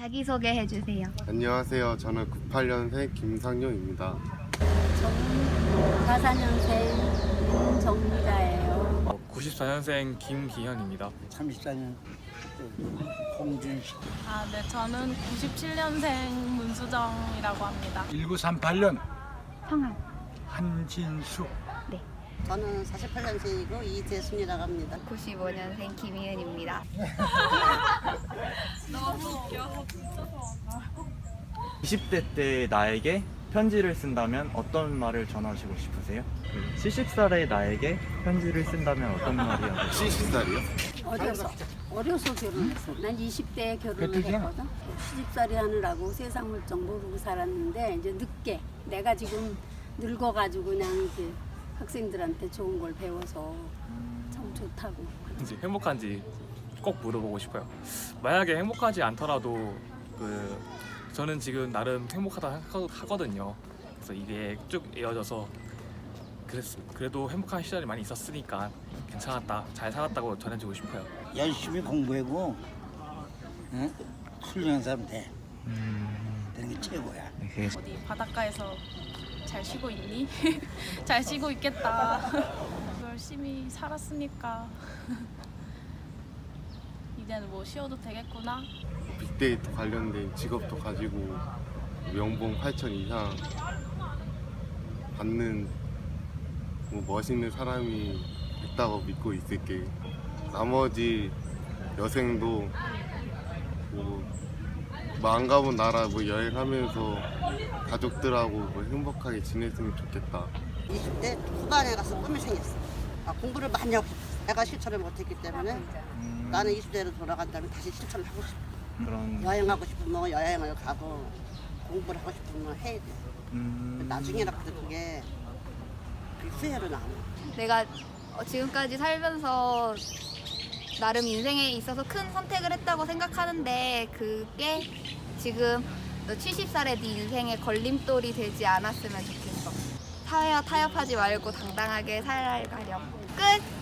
자기소개해 주세요. 안녕하세요. 저는 98년생 김상용입니다. 저는 44년생 정미자예요. 94년생 김기현입니다. 34년 홍준식 아, 네, 저는 97년생 문수정이라고 합니다. 1938년 성함. 한진수 저는 48년생이고 이재순이라고 합니다. 95년생 김희은입니다. 20대 때 나에게 편지를 쓴다면 어떤 말을 전하시고 싶으세요? 70살의 나에게 편지를 쓴다면 어떤 말이 하고 70살이요? 어려서 어려서 결혼했어. 난 20대에 결혼을 했거든. 시집살이 하느라고 세상 물정 모르고 살았는데 이제 늦게 내가 지금 늙어가지고 그냥 이제 학생들한테 좋은 걸 배워서 참 좋다고. 이제 행복한지 꼭 물어보고 싶어요. 만약에 행복하지 않더라도 그 저는 지금 나름 행복하다 생각하거든요. 그래서 이게 쭉 이어져서 그랬, 그래도 행복한 시절이 많이 있었으니까 괜찮았다, 잘 살았다고 전해주고 싶어요. 열심히 공부하고 응? 훌륭한 사람 돼 되는 게 최고야 어디 바닷가에서 잘 쉬고 있니? 잘 쉬고 있겠다. 열심히 살았으니까 이제는 뭐 쉬어도 되겠구나. 빅데이터 관련된 직업도 가지고 연봉 8천 이상 받는 뭐 멋있는 사람이 있다고 믿고 있을게. 나머지 여생도 뭐안 가본 나라 뭐 여행하면서 가족들하고 뭐 행복하게 지냈으면 좋겠다. 20대 후반에 가서 꿈이 생겼어. 아, 공부를 많이 하고 싶어. 내가 실천을 못했기 때문에 나는 20대로 돌아간다면 다시 실천을 하고 싶어. 그런 여행하고 싶으면 여행을 가고 공부를 하고 싶으면 해야 돼. 음, 나중에라도 그게 그 후회로 남아. 내가 어, 지금까지 살면서 나름 인생에 있어서 큰 선택을 했다고 생각하는데 그게 지금 너 70살의 네 인생에 걸림돌이 되지 않았으면 좋겠어. 사회와 타협하지 말고 당당하게 살아가렴. 끝!